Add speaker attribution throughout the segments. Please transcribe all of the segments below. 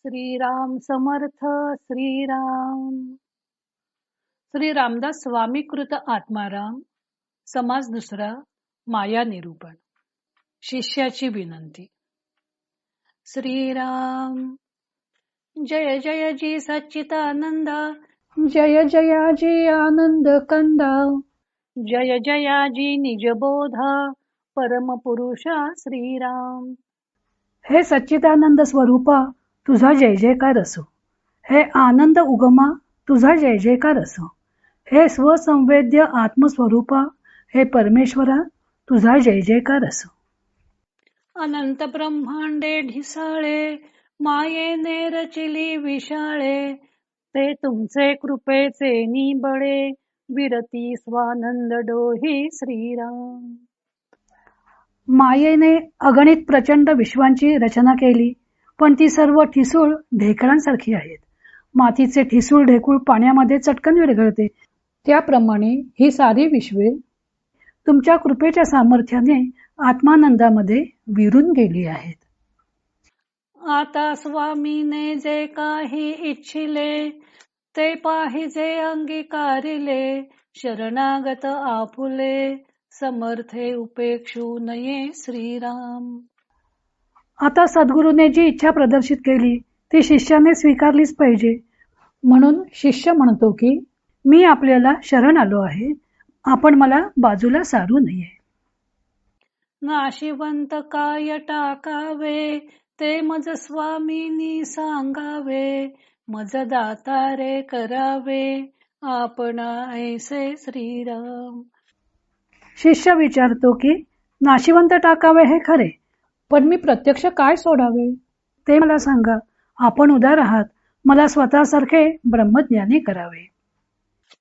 Speaker 1: श्रीराम समर्थ श्रीराम. श्री रामदास स्वामी कृत आत्माराम समाज दुसरा माया निरूपण. शिष्याची विनंती. श्रीराम. जय जय जी सच्चिदानंदा. जय जया जी आनंद कंदा. जय जया जी निजबोधा परम पुरुषा श्रीराम. हे सच्चिदानंद स्वरूपा तुझा जय जयकार असो. हे आनंद उगमा तुझा जय जयकार असो. हे स्वसंवेद्य आत्मस्वरूपा हे परमेश्वरा तुझा जय जयकार असो. अनंत ब्रह्मांडे ढिसाळे मायेने रचिली विशाळे ते तुमचे कृपेचे निबळे विरती स्वानंद डोही श्रीराम. मायेने अगणित प्रचंड विश्वांची रचना केली. पण ती सर्व ठिसूळ ढेकळांसारखी आहेत. मातीचे ठिसूळ ढेकूळ पाण्यामध्ये चटकन विरघळते. त्याप्रमाणे ही सारी विश्वे तुमच्या कृपेच्या सामर्थ्याने आत्मानंदामध्ये विरून गेली आहेत. आता स्वामीने जे काही इच्छिले ते पाहिजे अंगीकारिले शरणागत आपुले समर्थे उपेक्षू नये श्रीराम. आता सद्गुरूने जी इच्छा प्रदर्शित केली ती शिष्याने स्वीकारलीच पाहिजे. म्हणून शिष्य म्हणतो की मी आपल्याला शरण आलो आहे आपण मला बाजूला सारू नये. नाशिवंत काय टाकावे ते मज स्वामीनी सांगावे मज दातारे करावे आपण ऐसे श्रीराम. शिष्य विचारतो की नाशिवंत टाकावे हे खरे? पण मी प्रत्यक्ष काय सोडावे? ते मला सांगा. आपण उदार आहात. मला स्वतःसारखे ब्रह्मज्ञानी करावे.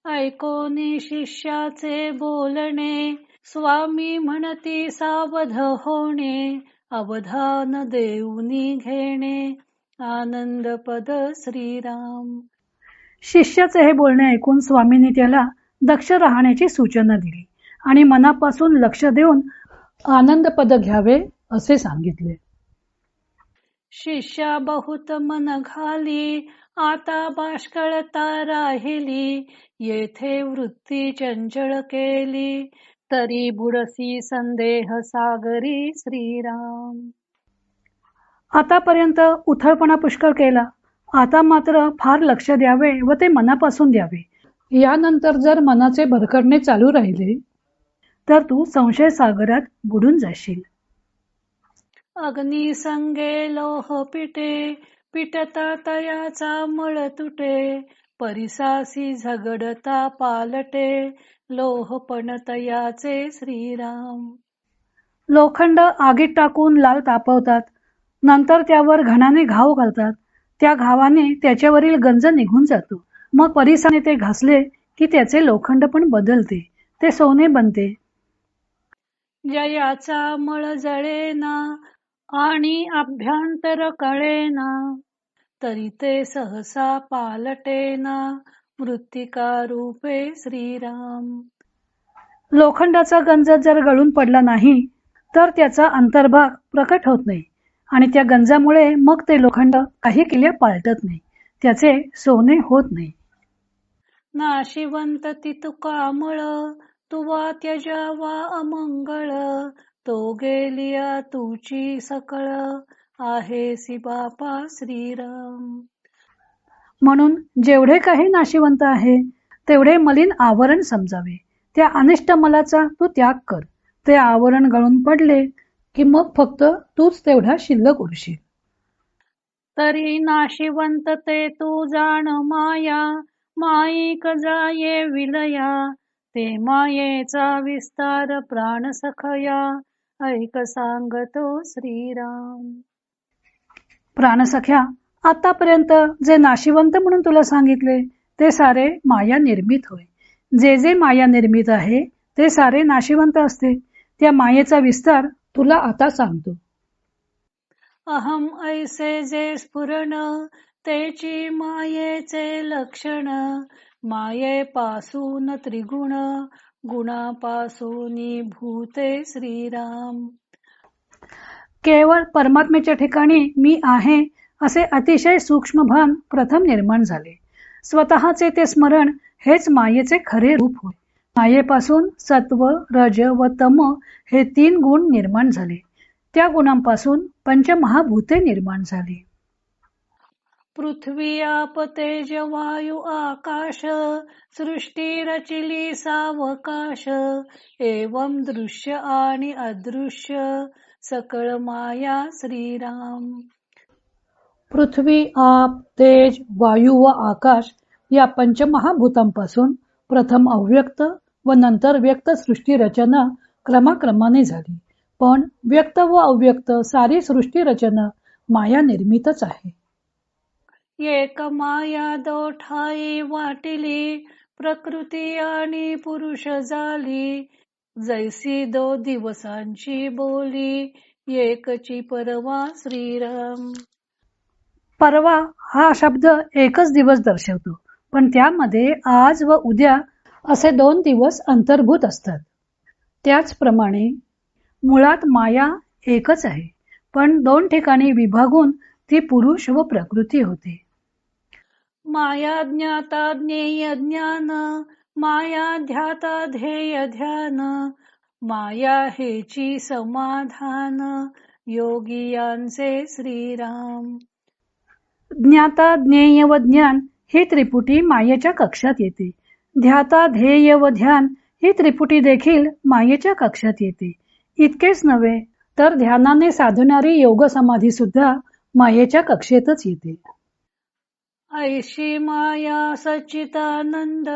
Speaker 1: ऐकोनी शिष्याचे बोलणे. स्वामी म्हणती सावध होणे. अवधान देऊनी घेणे. आनंद पद श्रीराम. शिष्याचे हे बोलणे ऐकून स्वामींनी त्याला दक्ष राहण्याची सूचना दिली आणि मनापासून लक्ष देऊन आनंद पद घ्यावे. असे सांगितले. शिष्या बहुत मन घाली आता बाष्कळता राहिली येथे वृत्ती चंचळ केली तरी बुडसी संदेह सागरी श्रीराम. आतापर्यंत उथळपणा पुष्कळ केला. आता मात्र फार लक्ष द्यावे व ते मनापासून द्यावे. यानंतर जर मनाचे भरकडणे चालू राहिले तर तू संशय सागरात बुडून जाशील. अग्निसंगे लोह पिटे पिटता तयाचा मळ तुटे परिसासी झगडता पालटे लोहपण तयाचे श्रीराम. लोखंड आगीत टाकून लाल तापवतात. नंतर त्यावर घणाने घाव घालतात. त्या घावाने त्याच्यावरील गंज निघून जातो. मग परिसाने ते घासले की त्याचे लोखंड पण बदलते. ते सोने बनते. जयाचा मळ जळेना आणि अभ्यंतर कळेना तरी ते सहसा पालटेना मृत्तिका रूपे श्रीराम. लोखंडाचा गंज जर गळून पडला नाही तर त्याचा अंतर्भाग प्रकट होत नाही. आणि त्या गंजामुळे मग ते लोखंड काही किल्ल्या पालटत नाही. त्याचे सोने होत नाही. नाशिवंत ती तुकामळ तुवा त्यजावा अमंगळ तो गेलिया तुची सकळ आहे सी बापा श्रीराम. म्हणून जेवढे काही नाशिवंत आहे तेवढे मलिन आवरण समजावे. त्या अनिष्ट मलाचा तू त्याग कर. ते आवरण गळून पडले की मग फक्त तूच तेवढा शिल्लक उरशील. तरी नाशिवंत ते तू जाण माया माईक जाये विलया. ते मायेचा विस्तार प्राण सखया. ऐक सांगतो श्रीराम. प्राणसख्या आतापर्यंत जे नाशिवंत म्हणून तुला सांगितले ते सारे माया निर्मित होय. जे जे माया निर्मित आहे ते सारे नाशिवंत असते. त्या मायेचा विस्तार तुला आता सांगतो. अहम ऐसे जे स्फुरण तेची मायेचे लक्षण मायेपासून त्रिगुण गुणापासून भूते श्रीराम. केवळ परमात्म्याच्या ठिकाणी मी आहे असे अतिशय सूक्ष्म भान प्रथम निर्माण झाले. स्वतःचे ते स्मरण हेच मायेचे खरे रूप होय. मायेपासून सत्व रज व तम हे तीन गुण निर्माण झाले. त्या गुणांपासून पंचमहाभूते निर्माण झाली.
Speaker 2: पृथ्वी आप तेज वायू आकाश सृष्टी रचिली सावकाश. एवं दृश्य आणि अदृश्य सकळ माया श्रीराम.
Speaker 1: पृथ्वी आप तेज वायू व आकाश या पंचमहाभूतांपासून प्रथम अव्यक्त व नंतर व्यक्त सृष्टी रचना क्रमाक्रमाने झाली. पण व्यक्त व अव्यक्त सारी सृष्टी रचना माया निर्मितच आहे.
Speaker 2: एक माया दोठाई वाटिली प्रकृती आणि पुरुष झाली जैसी दो दिवसांची बोली एकची परवा श्रीराम.
Speaker 1: परवा हा शब्द एकच दिवस दर्शवतो पण त्यामध्ये आज व उद्या असे दोन दिवस अंतर्भूत असतात. त्याचप्रमाणे मुळात माया एकच आहे पण दोन ठिकाणी विभागून ती पुरुष व प्रकृती होते.
Speaker 2: माया ज्ञाता ज्ञेय ज्ञान माया ध्याता ध्येय ध्यान माया हेची समाधान योगियांचे श्रीराम.
Speaker 1: ज्ञाता ज्ञेय व ज्ञान ही त्रिपुटी मायेच्या कक्षात येते. ध्याता ध्येय व ध्यान ही त्रिपुटी देखील मायेच्या कक्षात येते. इतकेच नव्हे तर ध्यानाने साधणारी योग समाधी सुद्धा मायेच्या कक्षेतच येते.
Speaker 2: ऐशी माया सच्चितानंद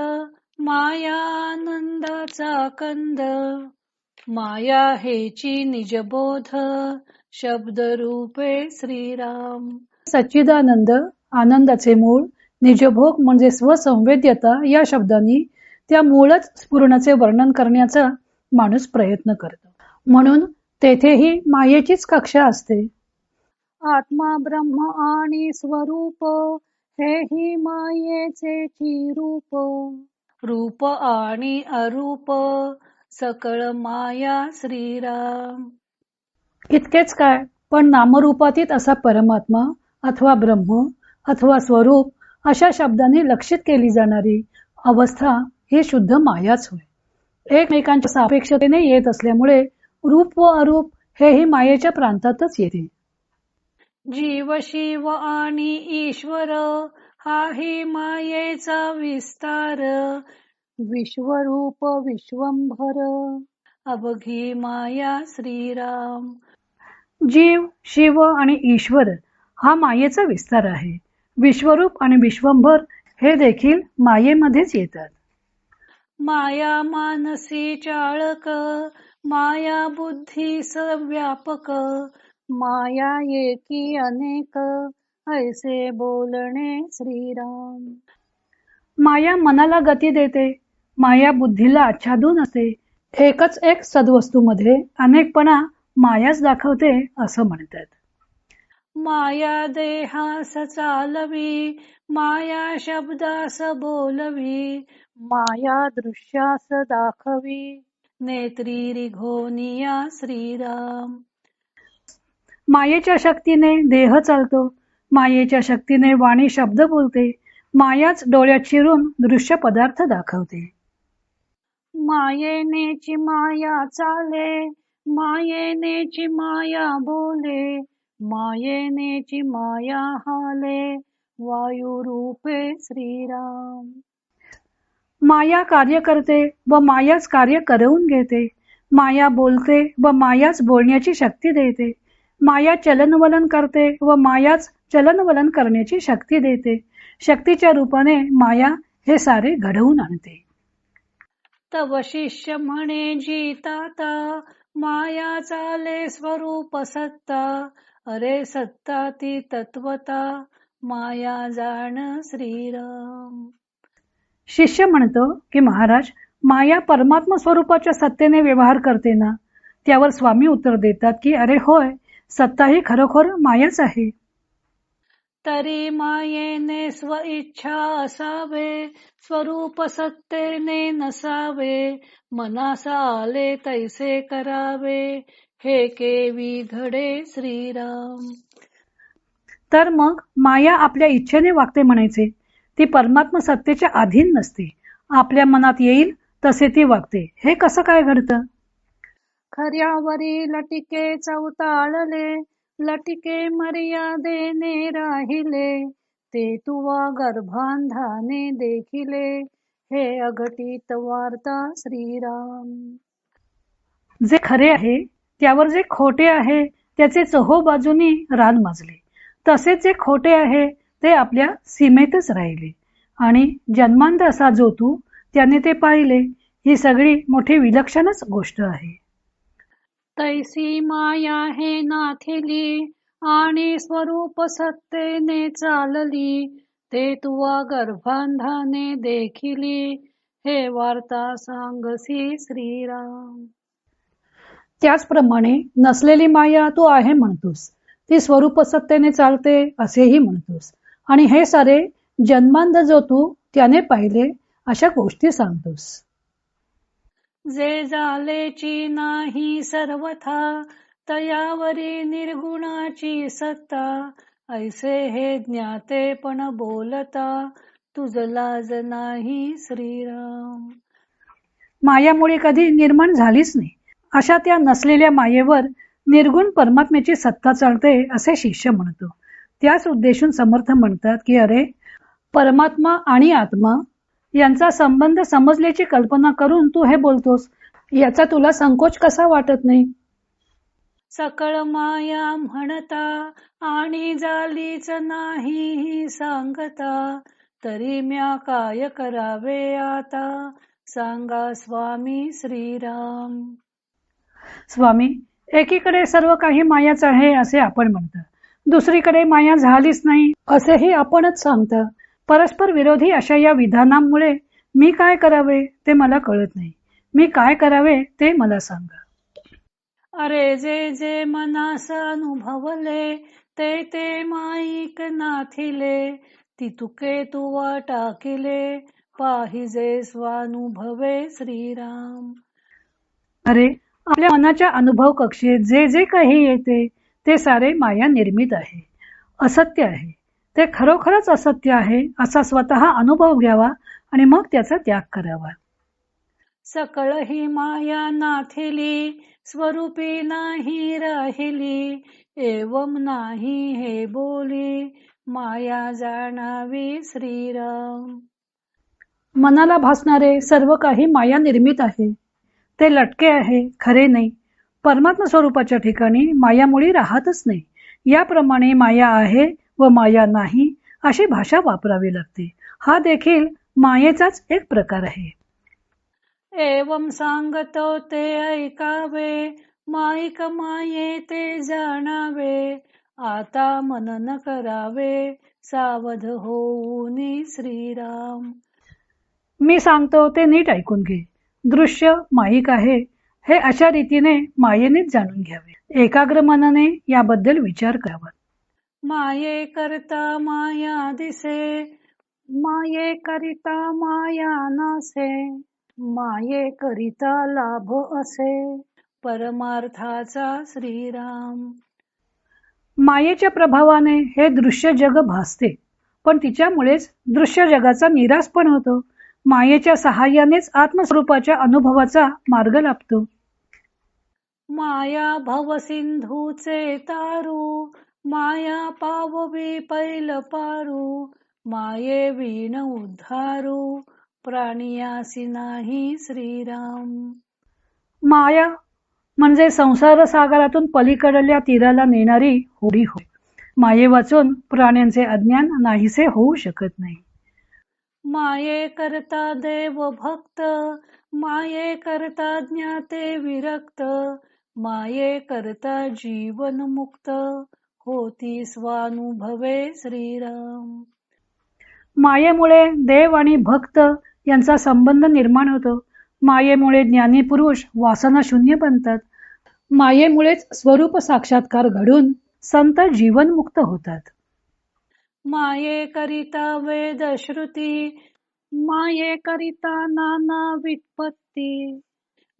Speaker 2: माया आनंदाचा कंद. माया हेची निजबोध शब्द रूपे श्रीराम.
Speaker 1: सच्चिदानंद आनंदाचे मूळ निजभोग म्हणजे स्वसंवेद्यता या शब्दांनी त्या मूळच स्फुरणाचे वर्णन करण्याचा माणूस प्रयत्न करतो. म्हणून तेथेही मायेचीच कक्षा असते.
Speaker 2: आत्मा ब्रह्म आणि स्वरूप हे ही मायेचे रूप रूप आणि अरूप सकळ माया श्रीराम.
Speaker 1: इतकेच काय पण नामरूपातीत असा परमात्मा अथवा ब्रह्म अथवा स्वरूप अशा शब्दाने लक्षित केली जाणारी अवस्था ही शुद्ध मायाच होय. एकमेकांच्या सापेक्षतेने येत असल्यामुळे रूप व अरूप हेही मायेच्या प्रांतातच येते.
Speaker 2: जीव शिव आणि ईश्वर हाही मायेचा विस्तार. विश्वरूप विश्वंभर अवघी माया श्रीराम.
Speaker 1: जीव शिव आणि ईश्वर हा मायेचा विस्तार आहे. विश्वरूप आणि विश्वंभर हे देखील मायेमध्येच येतात.
Speaker 2: माया मानसी चाळक माया बुद्धी व्यापक माया एकी अनेक ऐसे बोलणे श्रीराम.
Speaker 1: माया मनाला गती देते माया बुद्धीला आच्छादून असते एकच एक सद्वस्तूमध्ये अनेकपणा मायाच दाखवते असं म्हणतात.
Speaker 2: माया देहास चालवी माया शब्दास बोलवी माया दृश्यास दाखवी. नेत्री रिघोनिया श्रीराम.
Speaker 1: मायेच्या शक्तीने देह चालतो. मायेच्या शक्तीने वाणी शब्द बोलते. मायाच डोळ्यात शिरून दृश्य पदार्थ दाखवते.
Speaker 2: मायेनेची माया चाले. मायेनेची माया बोले. मायेनेची माया हाले. वायू रूपे श्रीराम.
Speaker 1: माया कार्य करते व मायाच कार्य करवून घेते. माया बोलते व मायाच बोलण्याची शक्ती देते. माया चलनवलन करते व मायाच चलनवलन करण्याची शक्ती देते. शक्तीच्या रूपाने माया हे सारे घडवून आणते.
Speaker 2: तव शिष्य म्हणे जीताता माया चाले स्वरूप सत्ता अरे सत्ता ती तत्वता माया जाण श्रीराम.
Speaker 1: शिष्य म्हणतो की महाराज माया परमात्मा स्वरूपाच्या सत्तेने व्यवहार करते ना? त्यावर स्वामी उत्तर देतात की अरे होय सत्ता ही खरोखर मायाच आहे.
Speaker 2: तरी मायेने स्व इच्छा असावे स्वरूप सत्तेने नसावे मनासा आले तैसे करावे हे केवी घडे श्रीराम.
Speaker 1: तर मग माया आपल्या इच्छेने वागते म्हणायचे ती परमात्मा सत्तेच्या अधीन नसते. आपल्या मनात येईल तसे ती वागते. हे कसं काय घडतं?
Speaker 2: खऱ्यावरी लटिके चौताळले लटिके मर्यादेने राहिले ते तुवा गर्भांधाने देखिले हे अघटित वार्ता श्रीराम.
Speaker 1: जे खरे आहे त्यावर जे खोटे आहे त्याचे चहो बाजूनी रान माजले. तसेच जे खोटे आहे ते आपल्या सीमेतच राहिले. आणि जन्मांत असा जो तू त्याने ते पाहिले ही सगळी मोठी विलक्षणच गोष्ट आहे.
Speaker 2: तैसी माया हे नाथिली आणि स्वरूप सत्तेने चालली. ते तुवा गर्भांधाने देखिली. हे वार्ता सांगसी श्रीराम.
Speaker 1: त्याचप्रमाणे नसलेली माया तू आहे म्हणतोस. ती स्वरूप सत्तेने चालते असेही म्हणतोस. आणि हे सारे जन्मांध जो तू त्याने पाहिले अशा गोष्टी सांगतोस.
Speaker 2: जे झालेची नाही सर्वथा तयावरी निर्गुणाची सत्ता. ऐसे हे ज्ञाते पण बोलता तुझ लाज नाही श्रीराम.
Speaker 1: मायामुळे कधी निर्माण झालीच नाही. अशा त्या नसलेल्या मायेवर निर्गुण परमात्म्याची सत्ता चालते असे शिष्य म्हणतो. त्याच उद्देशून समर्थ म्हणतात की अरे परमात्मा आणि आत्मा यांचा संबंध समजल्याची कल्पना करून तू हे बोलतोस. याचा तुला संकोच कसा वाटत नाही?
Speaker 2: सकळ माया म्हणता आणि जालीच नाही सांगता. तरी म्या काय करावे आता? सांगा स्वामी श्रीराम.
Speaker 1: स्वामी एकीकडे सर्व काही मायाच आहे असे आपण म्हणतो. दुसरीकडे माया झालीच नाही असेही आपणच सांगता. परस्पर विरोधी अशा या विधानांमुळे मी काय करावे ते मला कळत नाही. मी काय करावे ते मला सांगा.
Speaker 2: अरे जे जे मनास अनुभवले ते ते माईक नाथिले. ती तुके तुवा टाकिले पाहिजे स्वानुभवे श्रीराम.
Speaker 1: अरे आपल्या मनाच्या अनुभव कक्षेत जे जे काही येते ते सारे माया निर्मित आहे. असत्य आहे. ते खरोखरच असत्य आहे असा स्वतः अनुभव घ्यावा आणि मग त्याचा त्याग करावा.
Speaker 2: सकळ ही माया नाथिली स्वरूपी नाही राहिली एवम नाही हे बोली माया जाणावी श्रीराम.
Speaker 1: मनाला भासणारे सर्व काही माया निर्मित आहे. ते लटके आहे खरे नाही. परमात्मा स्वरूपाच्या ठिकाणी माया मुळी राहतच नाही. याप्रमाणे माया आहे व माया नाही अशी भाषा वापरावी लागते. हा देखील मायेचाच एक प्रकार आहे.
Speaker 2: एवम सांगतो ते ऐकावे माईक माये ते जाणावे आता मनन करावे सावध होऊन श्रीराम.
Speaker 1: मी सांगतो ते नीट ऐकून घे. दृश्य माईक आहे. हे अशा रीतीने मायेनेच जाणून घ्यावे. एकाग्र मनाने याबद्दल विचार करावा.
Speaker 2: माये करता माया दिसे माये करिता माया नसे माये करिता लाभ असे. परमार्थाचा श्रीराम.
Speaker 1: मायेच्या प्रभावाने हे दृश्य जग भासते पण तिच्यामुळेच दृश्य जगाचा निराश पण होतो. मायेच्या सहाय्यानेच आत्मस्वरूपाच्या अनुभवाचा मार्ग लाभतो.
Speaker 2: माया भव सिंधूचे तारू माया पाववी पैल पारू माये वीण उद्धारू प्राणियासी नाही श्रीराम.
Speaker 1: माया म्हणजे संसार सागरातून पलीकडल्या तीराला नेणारी होडी होय माये वाचून प्राण्यांचे अज्ञान नाहीसे होऊ शकत नाही.
Speaker 2: माये करता देव भक्त माये करता ज्ञाते विरक्त माये करता जीवन मुक्त. होती स्वानुभवे श्रीराम.
Speaker 1: मायेमुळे देव आणि भक्त यांचा संबंध निर्माण होतो. मायेमुळे ज्ञानी पुरुष वासना शून्य बनतात. मायेमुळेच स्वरूप साक्षात्कार घडून संत जीवनमुक्त होतात.
Speaker 2: माये करिता वेद श्रुती माये करिता नाना वित्पत्ती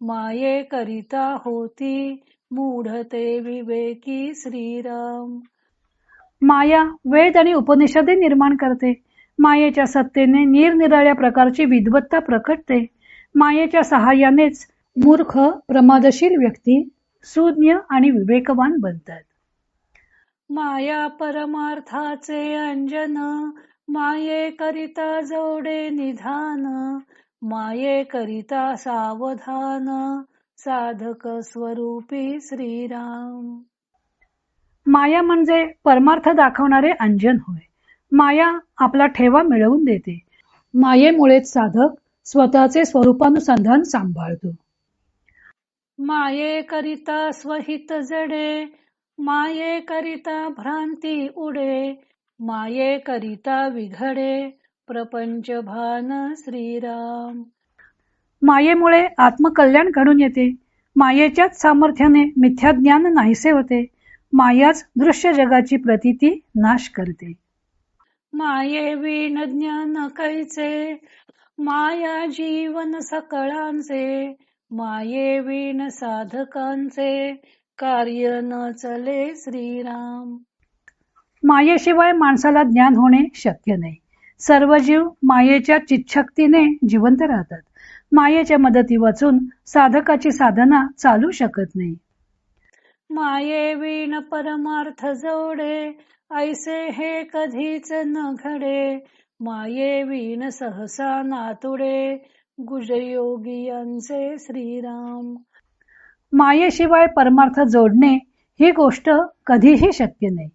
Speaker 2: माये करिता होती मूढते विवेकी श्रीराम.
Speaker 1: माया वेद आणि उपनिषदे निर्माण करते. मायेच्या सत्तेने निरनिराळ्या प्रकारची विद्वत्ता प्रकटते. मायेच्या सहाय्यानेच मूर्ख प्रमादशील व्यक्ती सुज्ञ आणि विवेकवान बनतात.
Speaker 2: माया परमार्थाचे अंजन माये करिता जोडे निधान माये करिता सावधान साधक स्वरूपी श्रीराम.
Speaker 1: माया म्हणजे परमार्थ दाखवणारे अंजन होय. माया आपला ठेवा मिळवून देते. मायेमुळेच साधक स्वतःचे स्वरूपानुसंधान सांभाळतो.
Speaker 2: माये करिता स्वहित जडे माये करिता भ्रांती उडे माये करिता विघडे प्रपंच भान श्रीराम.
Speaker 1: मायेमुळे आत्मकल्याण घडून येते. मायेच्याच सामर्थ्याने मिथ्या ज्ञान नाहीसे होते. मायाच दृश्य जगाची प्रतीती नाश करते.
Speaker 2: माये विण ज्ञान कैचे माया जीवन सकळांचे. माये विण साधकांचे. कार्य न चले श्रीराम.
Speaker 1: मायेशिवाय माणसाला ज्ञान होणे शक्य नाही. सर्व जीव मायेच्या चिच्छक्तीने जिवंत राहतात. मायेच्या मदती वाचून साधकाची साधना चालू शकत नाही.
Speaker 2: माये विण परमार्थ जोडे ऐसे हे कधीच न घडे. माये विण सहसा नातुडे गुजयोगी यांचे श्रीराम.
Speaker 1: मायेशिवाय परमार्थ जोडणे ही गोष्ट कधीही शक्य नाही.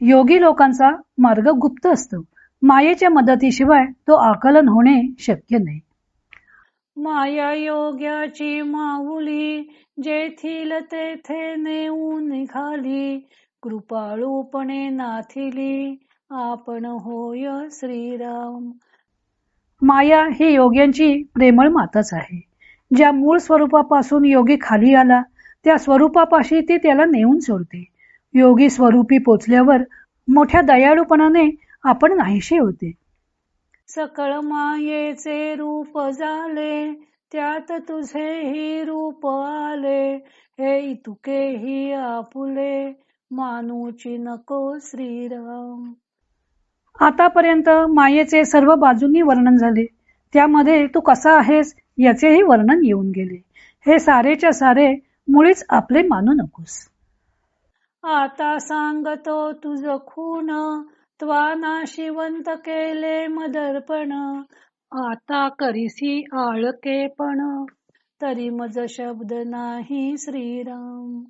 Speaker 1: योगी लोकांचा मार्ग गुप्त असतो. मायेच्या मदतीशिवाय तो आकलन होणे शक्य नाही.
Speaker 2: माया योग्याची माऊली जेथील तेथे नेऊन निघाली कृपाळूपणे नाथिली आपण होय श्रीराम.
Speaker 1: माया ही योग्यांची प्रेमळ माताच आहे. ज्या मूळ स्वरूपापासून योगी खाली आला त्या स्वरूपापाशी ती त्याला नेऊन सोडते. योगी स्वरूपी पोचल्यावर मोठ्या दयाळूपणाने आपण नाहीशी होते.
Speaker 2: सकळ मायेचे रूप झाले त्यात तुझे ही रूप आले. हे इतुके ही आपुले मानूची नको श्रीराम.
Speaker 1: आतापर्यंत मायेचे सर्व बाजूंनी वर्णन झाले. त्यामध्ये तू कसा आहेस याचेही वर्णन येऊन गेले. हे सारेच्या सारे मुळीच आपले मानू नकोस.
Speaker 2: आता सांगतो तुझ खून त्वा नाशिवंत केले मदर्पण. आता करीसी आळकेपण. तरी मज शब्द नाही श्रीराम.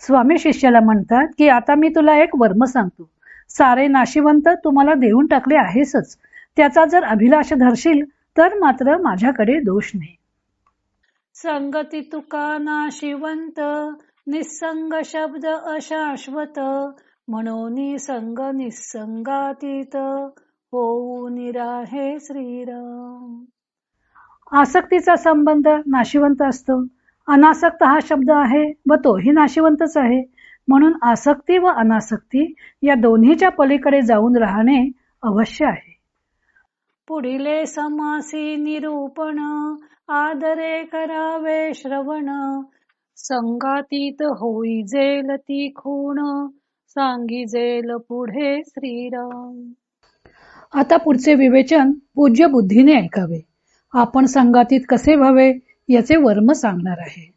Speaker 1: स्वामी शिष्याला म्हणतात की आता मी तुला एक वर्म सांगतो. सारे नाशिवंत तुम्हाला देऊन टाकले आहेसच. त्याचा जर अभिलाष धरशील तर मात्र माझ्याकडे दोष नाही.
Speaker 2: संगती तुका नाशिवंत. निसंग शब्द अशाश्वत. म्हणून संग निसंगातीत होऊ निराहे श्रीराम.
Speaker 1: आसक्तीचा संबंध नाशिवंत असतो. अनासक्त हा शब्द आहे व तोही नाशिवंतच आहे. म्हणून आसक्ती व अनासक्ती या दोन्हीच्या पलीकडे जाऊन राहणे अवश्य आहे.
Speaker 2: पुढिले समासी निरूपण आदरे करावे श्रवण संगातीत होई जेल ती खूण सांगी जेल पुढे श्रीराम.
Speaker 1: आता पुढचे विवेचन पूज्य बुद्धीने ऐकावे. आपण संगातीत कसे व्हावे याचे वर्म सांगणार आहे.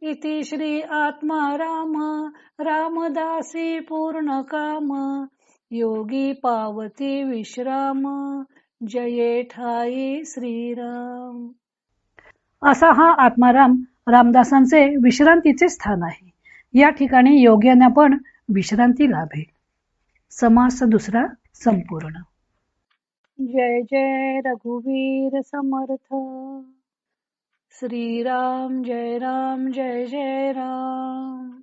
Speaker 2: इति श्री आत्मा राम रामदासी पूर्ण काम. योगी पावती विश्राम. जये ठाई श्रीराम.
Speaker 1: असा हा आत्माराम रामदासांचे विश्रांतीचे स्थान आहे. या ठिकाणी योग्यांना पण विश्रांती लाभेल. समास दुसरा संपूर्ण.
Speaker 2: जय जय रघुवीर समर्थ. श्रीराम जय राम जय जय राम.